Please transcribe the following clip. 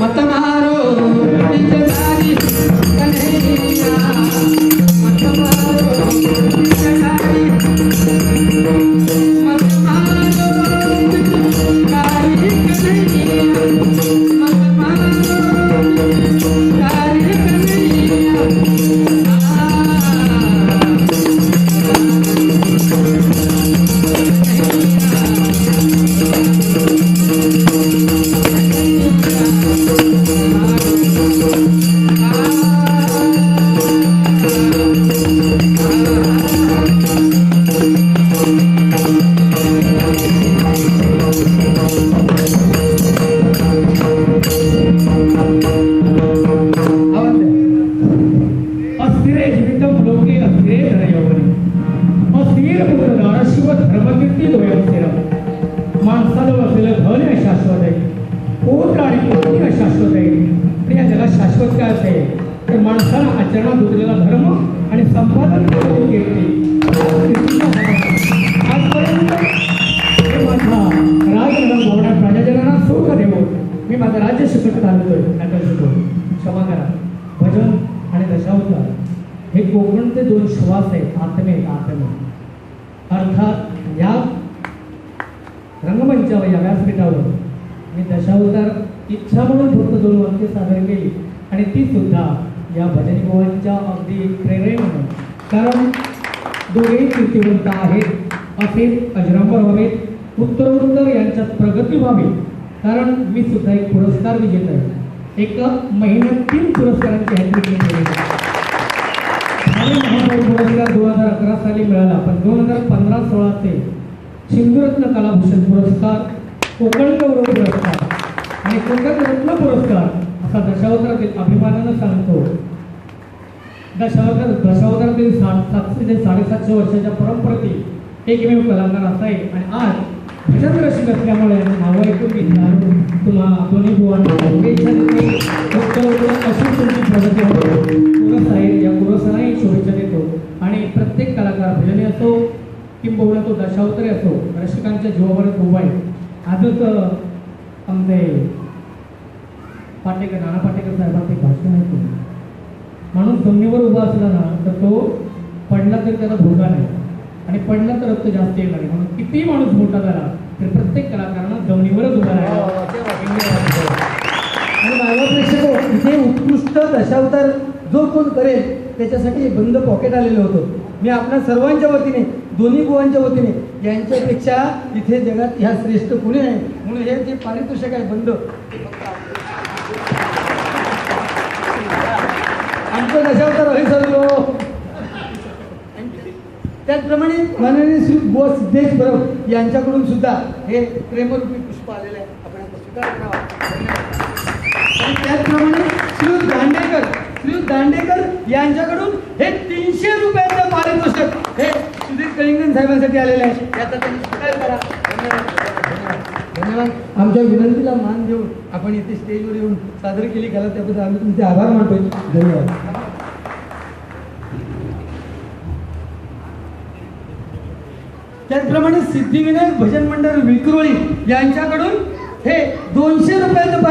మతమారో కనయ్యా మతమారో शाश्वत आहे. आणि आहे. आणि या जगात शाश्वत काय असेल तर माणसाला आचरणात उतरलेला धर्म आणि संपादन करून घेतली. आजपर्यंत हे माझा राजगणा प्रजाजनांना सुख देवो. मी माझं राज्य शिकत आलोय नका क्षमा करा. भजन आणि दशावतार. हे कोकणचे दोन श्वास आहेत. आत्मे आहेत आत्मे. अर्थात या रंगमंचावर या व्यासपीठावर मी दशावतार इच्छा म्हणून फक्त दोन वाक्य सादर केली. आणि ती सुद्धा या भजनी गोवांच्या अगदी प्रेरणेनं कारण दोघेही कीर्तिवंत आहेत. असे अजरामर व्हावेत उत्तरोत्तर यांच्यात प्रगती व्हावी. कारण मी सुद्धा एक पुरस्कार विजेता आहे. एका महिन्यात तीन पुरस्कारांची हॅट्रिक केली महापौर पुरस्कार दोन हजार अकरा साली मिळाला. पण दोन हजार पंधरा सोळाचे सिंधुरत्न कलाभूषण पुरस्कार कोकण गौरव पुरस्कार आणि कोकण रत्न पुरस्कार असा दशावतारातील अभिमानानं सांगतो. दशावतार दशावतारातील सात सातशे ते साडेसातशे वर्षाच्या परंपरेतील एकमेव कलाकार असा आहे. आणि आज भजन रसिक असल्यामुळे नाव ऐकून मी तुम्हाला तुम्हा दोन्ही बुवांना शुभेच्छा देतो. अशी तुमची प्रगती होते पुरस आहे या पुरस्काराही शुभेच्छा देतो. आणि प्रत्येक कलाकार भजनी असो किंबहुना तो दशावतारी असो रसिकांच्या जीवावर उभा आहे. आजच आमचे पाटेकर नाना पाटेकर साहेबांचे भाषण ऐकून माणूस जमिनीवर उभा असला ना तर तो पडला तरी त्याला धोका नाही. आणि पडला तर रक्त जास्त येणार नाही म्हणून किती माणूस मोठा झाला तर प्रत्येक कलाकारांना जमिनीवरच उभा राहायला आणि माझा प्रेक्षक इथे उत्कृष्ट दशावतार जो कोण करेल त्याच्यासाठी एक बंद पॉकेट आलेलं होतं. मी आपल्या सर्वांच्या वतीने दोन्ही बुवांच्या वतीने यांच्यापेक्षा इथे जगात ह्या श्रेष्ठ कोणी नाही म्हणून हे जे पारितोषिक आहे बंद. आमचं दशावतार हरी सर्व त्याचप्रमाणे माननीय श्री बुवा सिद्धेश बरोबर यांच्याकडून सुद्धा हे प्रेमरूपी पुष्प आलेलं आहे. आपण आता स्वीकार करावा. आणि त्याचप्रमाणे श्रीयुत दांडेकर श्रीयुत दांडेकर यांच्याकडून हे तीनशे रुपयाचं पारितोषिक हे सुधीर कलिंगन साहेबांसाठी आलेलं आहे. याचा त्यांनी स्वीकार करा. धन्यवाद. धन्यवाद आमच्या विनंतीला मान देऊन आपण इथे स्टेजवर येऊन सादर केली कला. त्याबद्दल आम्ही तुमचे आभार मानतोय. धन्यवाद. त्याचप्रमाणे सिद्धिविनायक भजन मंडळ विक्रोळी यांच्याकडून हे दोनशे रुपयाचं